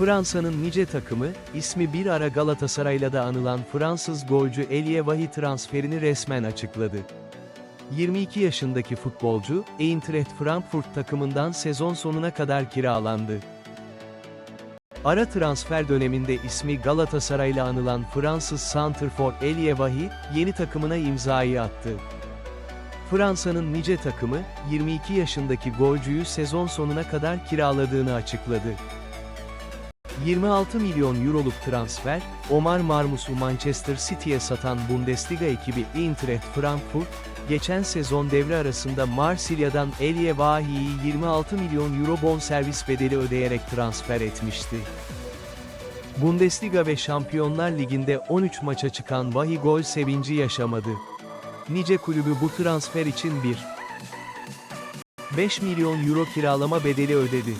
Fransa'nın nice takımı, ismi bir ara Galatasaray'la da anılan Fransız golcü Elie Vahi transferini resmen açıkladı. 22 yaşındaki futbolcu, Eintracht Frankfurt takımından sezon sonuna kadar kiralandı. Ara transfer döneminde ismi Galatasaray'la anılan Fransız santrfor Elie Vahi, yeni takımına imzayı attı. Fransa'nın nice takımı, 22 yaşındaki golcüyü sezon sonuna kadar kiraladığını açıkladı. 26 milyon euroluk transfer, Omar Marmus'u Manchester City'ye satan Bundesliga ekibi Eintracht Frankfurt, geçen sezon devre arasında Marsilya'dan Elie Vahi'yi 26 milyon euro bonservis bedeli ödeyerek transfer etmişti. Bundesliga ve Şampiyonlar Ligi'nde 13 maça çıkan Vahi gol sevinci yaşamadı. Nice kulübü bu transfer için 1 5 milyon euro kiralama bedeli ödedi.